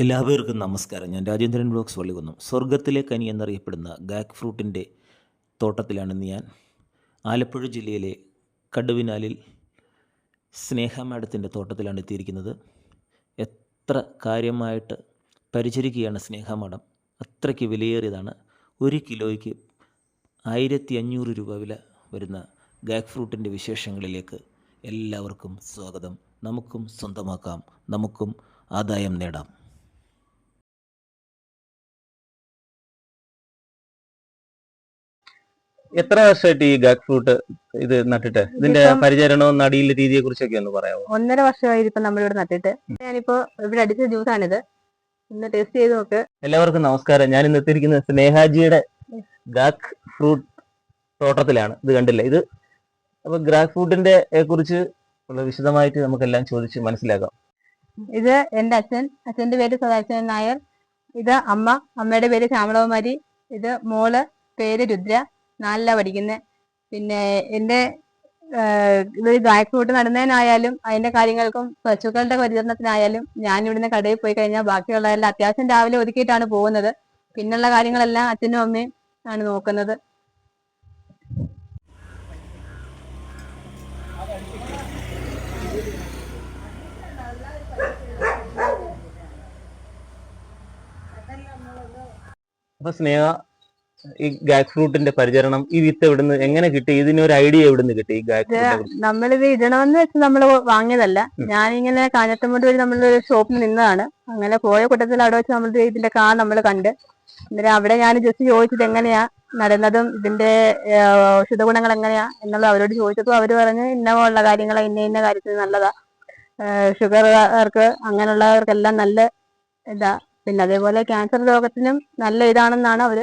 എല്ലാവർക്കും നമസ്കാരം. ഞാൻ രാജേന്ദ്രൻ ബ്ലോക്സ് വള്ളികുന്നു. സ്വർഗത്തിലെ കനി എന്നറിയപ്പെടുന്ന ഗാക്ക് ഫ്രൂട്ടിന്റെ തോട്ടത്തിലാണ് ഇന്ന് ഞാൻ. ആലപ്പുഴ ജില്ലയിലെ കടുവിനാലിൽ സ്നേഹ മാഡത്തിന്റെ തോട്ടത്തിലാണ് എത്തിയിരിക്കുന്നത്. എത്ര കാര്യമായിട്ട് പരിചരിക്കുകയാണ് സ്നേഹ മാഡം. അത്രയ്ക്ക് വിലയേറിയതാണ്. ഒരു കിലോയ്ക്ക് ആയിരത്തി അഞ്ഞൂറ് രൂപ വില വരുന്ന ഗാക്ക് ഫ്രൂട്ടിന്റെ വിശേഷങ്ങളിലേക്ക് എല്ലാവർക്കും സ്വാഗതം. നമുക്കും സ്വന്തമാക്കാം. നമുക്കും ആദായം നേടാം. എത്ര വർഷമായിട്ട് ഈ ഗാക്ക് ഫ്രൂട്ട് ഇത് നട്ടിട്ട്? ഇതിന്റെ പരിചരണവും നടിയിലെ രീതിയെ കുറിച്ചൊക്കെ ഒന്ന് പറയാമോ ഒന്നര വർഷമായി ഇപ്പൊ നമ്മളിവിടെ നട്ടിട്ട്. ഞാനിപ്പോ ഇവിടെ അടിച്ച ജ്യൂസാണിത്. ഇന്ന് ടേസ്റ്റ് ചെയ്ത് നോക്ക്. എല്ലാവർക്കും നമസ്കാരം. ഞാൻ ഇന്ന് എത്തിയിരിക്കുന്നത് സ്നേഹാജിയുടെ ഗാക് ഫ്രൂട്ട് തോട്ടത്തിലാണ്. ഇത് കണ്ടില്ല? ഇത് അപ്പൊ ഗ്രാക്ക് ഫ്രൂട്ടിന്റെ കുറിച്ച് ഉള്ള വിശദമായിട്ട് നമുക്കെല്ലാം ചോദിച്ച് മനസ്സിലാക്കാം. ഇത് എന്റെ അച്ഛൻ. അച്ഛന്റെ പേര് സദാശൻ നായർ. ഇത് അമ്മ. അമ്മയുടെ പേര് ശ്യാമളകുമാരി. ഇത് മോൾ. പേര് രുദ്ര. നാലിലാ പഠിക്കുന്നത് പിന്നെ എന്റെ ഇതൊരു ബാക്ക് ഫ്രൂട്ട് നടുന്നതിനായാലും അതിന്റെ കാര്യങ്ങൾക്കും പശുക്കളുടെ പരിചരണത്തിനായാലും ഞാൻ ഇവിടുന്ന് കടയിൽ പോയി കഴിഞ്ഞാൽ ബാക്കിയുള്ളതെല്ലാം അത്യാവശ്യം രാവിലെ ഒതുക്കിയിട്ടാണ് പോകുന്നത്. പിന്നുള്ള കാര്യങ്ങളെല്ലാം അച്ഛനും അമ്മയും ആണ് നോക്കുന്നത്. അപ്പൊ സ്നേഹ ഈ ഗാക്ക് ഫ്രൂട്ടിന്റെ പരിചരണം ഈ വിത്ത് എവിടുന്ന് എങ്ങനെ കിട്ടി ഇതിനൊരു ഐഡിയ എവിടുന്ന് കിട്ടി ഈ ഗാക്ക് നമ്മളിത് ഇടണമെന്ന് വെച്ച് നമ്മൾ വാങ്ങിയതല്ല. ഞാനിങ്ങനെ കാഞ്ഞത്തമ്പട്ട് വഴി നമ്മളൊരു ഷോപ്പിൽ നിന്നതാണ്. അങ്ങനെ പോയ കൂട്ടത്തിൽ അവിടെ വെച്ച് നമ്മൾ ഇതിന്റെ കാ നമ്മൾ കണ്ട്. അന്നേരം അവിടെ ഞാൻ ജസ്റ്റ് ചോദിച്ചത് എങ്ങനെയാ നടന്നതും ഇതിന്റെ ഔഷധ ഗുണങ്ങൾ എങ്ങനെയാ എന്നുള്ളത് അവരോട് ചോദിച്ചപ്പോൾ അവർ പറഞ്ഞ് ഇന്ന പോലുള്ള കാര്യങ്ങൾ ഇന്ന ഇന്ന കാര്യത്തിന് നല്ലതാ. ഷുഗറുകാർക്ക് അങ്ങനെയുള്ളവർക്കെല്ലാം നല്ല ഇതാ. പിന്നെ അതേപോലെ ക്യാൻസർ രോഗത്തിനും നല്ല ഇതാണെന്നാണ് അവർ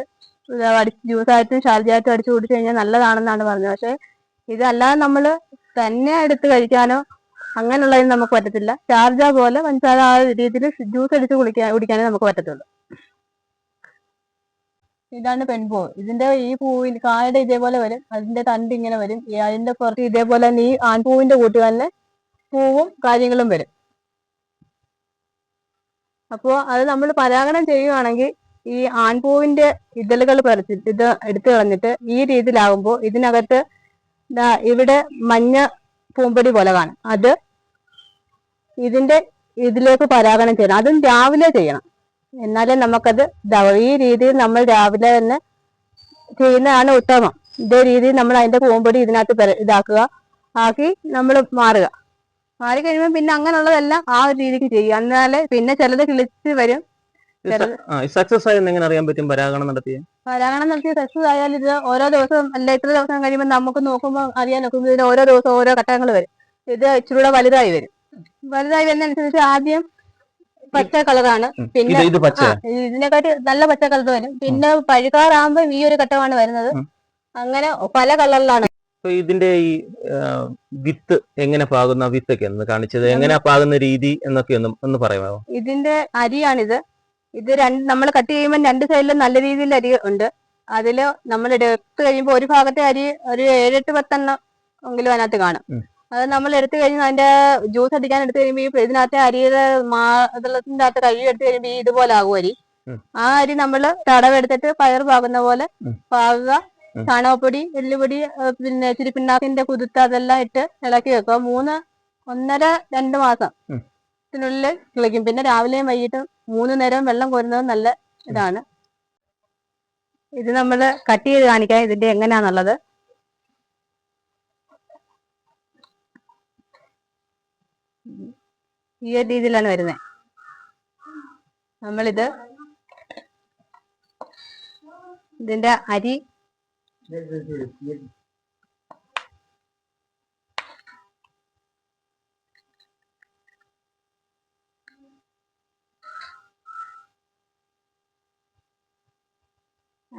ജ്യൂസായിട്ടും ഷാർജയായിട്ടും അടിച്ചു കുടിച്ചു കഴിഞ്ഞാൽ നല്ലതാണെന്നാണ് പറഞ്ഞത്. പക്ഷെ ഇതല്ലാതെ നമ്മൾ തന്നെ എടുത്ത് കഴിക്കാനോ അങ്ങനെയുള്ളതിന് നമുക്ക് പറ്റത്തില്ല. ചാർജ പോലെ പഞ്ചസാര ആ രീതിയിൽ ജ്യൂസ് അടിച്ച് കുളിക്കാൻ കുടിക്കാനേ നമുക്ക് പറ്റത്തുള്ളൂ. ഇതാണ് പെൺപൂ. ഇതിന്റെ ഈ പൂവിൽ കായുടെ ഇതേപോലെ വരും. അതിന്റെ തണ്ട് ഇങ്ങനെ വരും. അതിന്റെ പുറത്ത് ഇതേപോലെ തന്നെ ഈ ആൺപൂവിന്റെ കൂട്ട് തന്നെ പൂവും കാര്യങ്ങളും വരും. അപ്പോ അത് നമ്മൾ പരാഗണം ചെയ്യുവാണെങ്കിൽ ഈ ആൺപൂവിന്റെ ഇതളുകൾ പറിച്ചിട്ട് ഇത് എടുത്തു കളഞ്ഞിട്ട് ഈ രീതിയിലാകുമ്പോൾ ഇതിനകത്ത് ഇവിടെ മഞ്ഞ പൂമ്പടി പോലെ കാണും. അത് ഇതിന്റെ ഇതിലേക്ക് പരാഗണം ചെയ്യണം. അതും രാവിലെ ചെയ്യണം. എന്നാലേ നമുക്കത് ഈ രീതിയിൽ നമ്മൾ രാവിലെ തന്നെ ചെയ്യുന്നതാണ് ഉത്തമം. ഇതേ രീതിയിൽ നമ്മൾ അതിന്റെ പൂമ്പടി ഇതിനകത്ത് ഇതാക്കുക. ആക്കി നമ്മൾ മാറുക. മാറി കഴിയുമ്പോൾ പിന്നെ അങ്ങനെയുള്ളതെല്ലാം ആ ഒരു രീതിക്ക് ചെയ്യുക. എന്നാലേ പിന്നെ ചിലത് കിളിച്ച് വരും. സക്സസ് ആയെന്ന് എങ്ങനെ അറിയാൻ പറ്റും? പരാഗണം നടത്തിയ? പരാഗണം നടത്തിയ സക്സസ് ആയാൽ ഇത് ഓരോ ദിവസം അല്ല ഇത്ര ദിവസം കഴിയുമ്പോൾ നമുക്ക് നോക്കുമ്പോൾ അറിയാൻ നോക്കുമ്പോൾ ഇതിന് ഓരോ ദിവസം ഓരോ ഘട്ടങ്ങൾ വരും. ഇത് ഇച്ചിരൂടെ വലുതായി വരും. വലുതായി വരുന്നതനുസരിച്ച് ആദ്യം പച്ച കളറാണ്. പിന്നെ ഇതിനെക്കാട്ടി നല്ല പച്ച കളർ വരും. പിന്നെ പഴുക്കാറാകുമ്പോ ഈ ഒരു ഘട്ടമാണ് വരുന്നത്. അങ്ങനെ പല കളറിലാണ്. ഇതിന്റെ ഈ വിത്ത് എങ്ങനെ പാകുന്ന? വിത്തൊക്കെ ഒന്ന് കാണിച്ചത്. എങ്ങനെ പാകുന്ന രീതി എന്നൊക്കെ ഒന്ന് ഒന്ന് പറയാമോ? ഇതിന്റെ അരിയാണിത്. ഇത് രണ്ട് നമ്മൾ കട്ട് ചെയ്യുമ്പോൾ രണ്ട് സൈഡിലും നല്ല രീതിയിൽ അരി ഉണ്ട്. അതിൽ നമ്മൾ എടുത്ത് കഴിയുമ്പോൾ ഒരു ഭാഗത്തെ അരി ഒരു ഏഴെട്ട് പത്തെണ്ണം എങ്കിലും അതിനകത്ത് കാണും. അത് നമ്മൾ എടുത്തു കഴിഞ്ഞാൽ അതിന്റെ ജ്യൂസ് അടിക്കാൻ എടുത്തു കഴിയുമ്പോൾ ഈ ഇതിനകത്തെ അരിയുടെ മാതളത്തിന്റെ അകത്ത് കഴുകി എടുത്തു കഴിയുമ്പോൾ ഈ ഇതുപോലെ ആകും അരി. ആ അരി നമ്മൾ തടവെടുത്തിട്ട് പയർ പാകുന്ന പോലെ. പാകുക. ചാണകപ്പൊടി എല്ലുപൊടി പിന്നെ ഇച്ചിരി പിണ്ണാക്കിന്റെ കുതിർത്ത് അതെല്ലാം ഇട്ട് ഇളക്കി വെക്കുക. മൂന്ന് ഒന്നര രണ്ട് മാസം. ത്തിനുള്ളിൽ കിളിക്കും പിന്നെ രാവിലെയും വൈകിട്ടും മൂന്ന് നേരം വെള്ളം കോരുന്നത് നല്ല ഇതാണ്. ഇത് നമ്മൾ കട്ട് ചെയ്ത് കാണിക്കാം. ഇതിന്റെ എങ്ങനെയാന്നുള്ളത്. ഈ ഒരു രീതിയിലാണ് വരുന്നത്. നമ്മളിത് ഇതിന്റെ അരി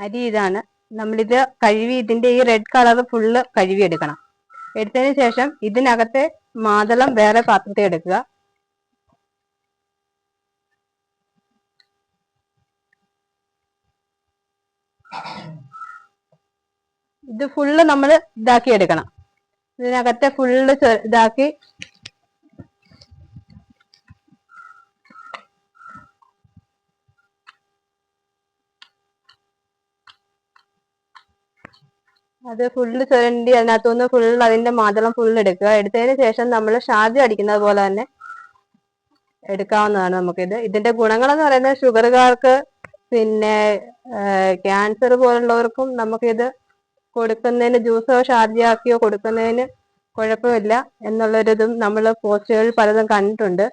അരി ഇതാണ്. നമ്മളിത് കഴുകി ഇതിന്റെ ഈ റെഡ് കളർ ഫുള്ള് കഴുകി എടുക്കണം. എടുത്തതിന് ശേഷം ഇതിനകത്തെ മാതളം വേറെ പാത്രത്തിൽ എടുക്കുക. ഇത് ഫുള്ള് നമ്മൾ ഇതാക്കി എടുക്കണം. ഇതിനകത്തെ ഫുള്ള് ഇതാക്കി അത് ഫുള്ള് ചുരണ്ടി അതിനകത്തുനിന്ന് ഫുൾ അതിന്റെ മാതളം ഫുൾ എടുക്കുക. എടുത്തതിന് ശേഷം നമ്മൾ ഷാർജ അടിക്കുന്നത് പോലെ തന്നെ എടുക്കാവുന്നതാണ് നമുക്കിത്. ഇതിന്റെ ഗുണങ്ങൾ എന്ന് പറയുന്നത് ഷുഗറുകാർക്ക് പിന്നെ ക്യാൻസർ പോലുള്ളവർക്കും നമുക്കിത് കൊടുക്കുന്നതിന് ജ്യൂസോ ഷാർജയോ ആക്കിയോ കൊടുക്കുന്നതിന് കുഴപ്പമില്ല എന്നുള്ളൊരിതും നമ്മൾ പോസ്റ്റുകളിൽ പലതും കണ്ടിട്ടുണ്ട്.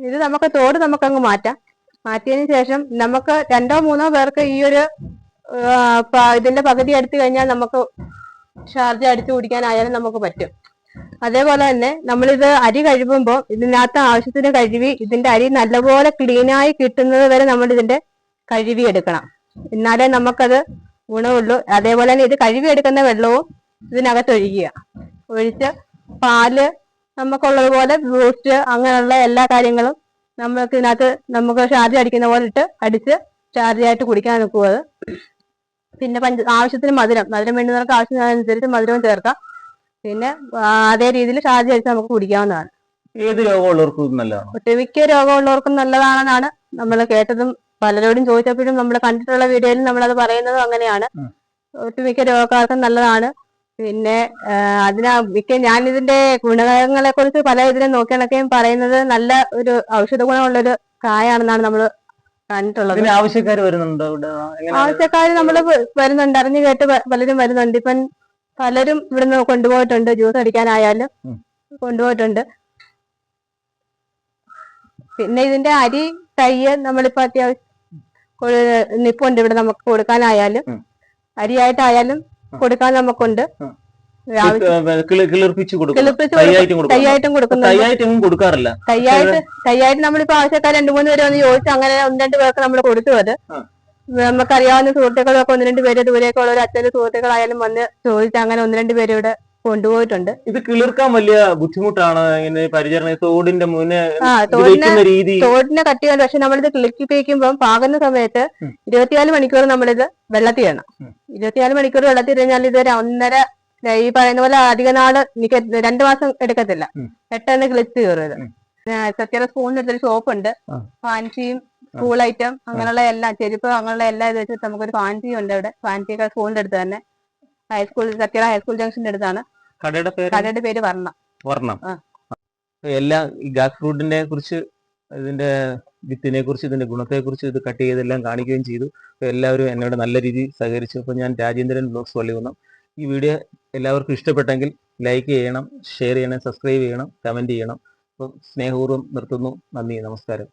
ഇത് നമുക്ക് തോട് നമുക്കങ്ങ് മാറ്റാം. മാറ്റിയതിന് ശേഷം നമുക്ക് രണ്ടോ മൂന്നോ പേർക്ക് ഈ ഒരു ഇതിന്റെ പകുതി എടുത്തു കഴിഞ്ഞാൽ നമുക്ക് ഷാർജ അടിച്ചു കുടിക്കാനായാലും നമുക്ക് പറ്റും. അതേപോലെ തന്നെ നമ്മളിത് അരി കഴുകുമ്പോൾ ഇതിനകത്ത് ആവശ്യത്തിന് കഴുകി ഇതിന്റെ അരി നല്ലപോലെ ക്ലീനായി കിട്ടുന്നത് വരെ നമ്മൾ ഇതിന്റെ കഴുകി എടുക്കണം. എന്നാലേ നമുക്കത് ഗുണമുള്ളൂ. അതേപോലെ തന്നെ ഇത് കഴുകി എടുക്കുന്ന വെള്ളവും ഇതിനകത്ത് ഒഴിക്കുക. ഒഴിച്ച് പാൽ നമുക്കുള്ളത് പോലെ ബൂസ്റ്റ് അങ്ങനെയുള്ള എല്ലാ കാര്യങ്ങളും നമുക്ക് ഇതിനകത്ത് നമുക്ക് ഷാർജ അടിക്കുന്ന പോലെ ഇട്ട് അടിച്ച് ഷാർജയായിട്ട് കുടിക്കാൻ നിൽക്കുക. പിന്നെ പഞ്ച ആവശ്യത്തിന് മധുരം. മധുരം വേണ്ടുന്നവർക്ക് ആവശ്യത്തിനനുസരിച്ച് മധുരവും ചേർക്കാം. പിന്നെ അതേ രീതിയിൽ ഷാർജ് അടിച്ച് നമുക്ക് കുടിക്കാവുന്നതാണ്. ഏത് രോഗമുള്ളവർക്കും നല്ലതാണ്? ഒട്ടുമിക്ക രോഗമുള്ളവർക്കും നല്ലതാണെന്നാണ് നമ്മൾ കേട്ടതും പലരോടും ചോദിച്ചപ്പോഴും നമ്മൾ കണ്ടിട്ടുള്ള വീഡിയോയിൽ അത് പറയുന്നതും അങ്ങനെയാണ്. ഒട്ടുമിക്ക രോഗക്കാർക്കും നല്ലതാണ്. പിന്നെ അതിനാ മിക്ക ഞാനിതിന്റെ ഗുണങ്ങളെ കുറിച്ച് പല ഇതിലും നോക്കിയാണൊക്കെയും പറയുന്നത് നല്ല ഒരു ഔഷധ ഗുണമുള്ളൊരു കായാണെന്നാണ് നമ്മൾ കണ്ടിട്ടുള്ളത് ഇതിന് ആവശ്യക്കാർ വരുന്നുണ്ടോ ഇവിടെ? ആവശ്യക്കാർ നമ്മൾ വരുന്നുണ്ട്. അറിഞ്ഞു കേട്ട് പ- പലരും വരുന്നുണ്ട്. ഇപ്പം പലരും ഇവിടുന്ന് കൊണ്ടുപോയിട്ടുണ്ട്. ജ്യൂസ് അടിക്കാനായാലും ഉം. കൊണ്ടുപോയിട്ടുണ്ട്. പിന്നെ ഇതിന്റെ അരി തയ്യ് നമ്മളിപ്പോ അത്യാവശ്യം കൊ- നിപ്പുണ്ട് ഇവിടെ നമുക്ക് കൊടുക്കാനായാലും. ഉം. അരിയായിട്ടായാലും കൊടുക്കാൻ നമുക്കുണ്ട്. ഉം. കിളിർപ്പിച്ച് കൊടുക്കും. തൈയായിട്ടും കൊടുക്കാറില്ല. തയ്യായിട്ട് നമ്മളിപ്പോ ആവശ്യക്കാർ രണ്ടു മൂന്ന് പേര് വന്ന് ചോദിച്ചു അങ്ങനെ ഒന്ന് രണ്ട് പേർക്ക് നമ്മൾ കൊടുത്തു അത്. നമുക്കറിയാവുന്ന നമുക്കറിയാവുന്ന സുഹൃത്തുക്കളൊക്കെ ഒന്ന് രണ്ട് പേര് ദൂരെയൊക്കെ ഉള്ള ഒരു അച്ഛന്റെ സുഹൃത്തുക്കളായാലും വന്ന് ചോദിച്ച് അങ്ങനെ ഒന്ന് രണ്ട് പേര് ഇവിടെ കൊണ്ടുപോയിട്ടുണ്ട്. ഇത് കിളിർക്കാൻ വലിയ ബുദ്ധിമുട്ടാണ് ഇങ്ങനെ പരിചരണ. തോടിന്റെ മുന്നേ രീതി. തോടിനെ കട്ടിയാണ് പക്ഷെ നമ്മളിത് കിളിപ്പിക്കുമ്പോൾ പാകുന്ന സമയത്ത്. ഇരുപത്തിനാല് മണിക്കൂർ നമ്മളിത് വെള്ളത്തിൽ ഇടണം. ഇരുപത്തിനാല് മണിക്കൂർ വെള്ളത്തിൽ ഇടഞ്ഞാൽ ഇത് ഒന്നര ഈ പറയുന്ന പോലെ അധിക നാൾ എനിക്ക് രണ്ടു മാസം എടുക്കത്തില്ല. പെട്ടെന്ന് ക്ലിച്ച് കയറും ഇത് ഉം. സത്യറ സ്പൂണിന് എടുത്തൊരു ഷോപ്പ് ഉണ്ട്. ഫാൻസിയും സ്കൂൾ ഐറ്റം അങ്ങനെയുള്ള എല്ലാം ചെരുപ്പ് അങ്ങനെയുള്ള എല്ലാം ഇത് വെച്ചിട്ട് നമുക്കൊരു ഫാൻസി ഉണ്ട് അവിടെ. ഫാൻസി ഒക്കെ സ്കൂളിന്റെ അടുത്ത് തന്നെ. ഹൈസ്കൂൾ സത്യറ ഹൈസ്കൂൾ ജംഗ്ഷന്റെ അടുത്താണ്. കടയുടെ പേര്? കടയുടെ പേര് വർണ. വർണം. എല്ലാം ഈ ഗാസ് ഫ്രൂട്ടിനെ കുറിച്ച് ഇതിന്റെ വിത്തിനെ കുറിച്ച് ഇതിന്റെ ഗുണത്തെ കുറിച്ച് ഇത് കട്ട് ചെയ്തെല്ലാം കാണിക്കുകയും ചെയ്തു. എല്ലാവരും എന്നോട് നല്ല രീതിയിൽ സഹകരിച്ചു. അപ്പൊ ഞാൻ രാജേന്ദ്രൻ ബ്ലോഗ്സ് വള്ളികുന്നം ഈ വീഡിയോ എല്ലാവർക്കും ഇഷ്ടപ്പെട്ടെങ്കിൽ ലൈക്ക് ചെയ്യണം ഷെയർ ചെയ്യണം സബ്സ്ക്രൈബ് ചെയ്യണം കമന്റ് ചെയ്യണം. അപ്പം സ്നേഹപൂർവം നിർത്തുന്നു. നന്ദി നമസ്കാരം.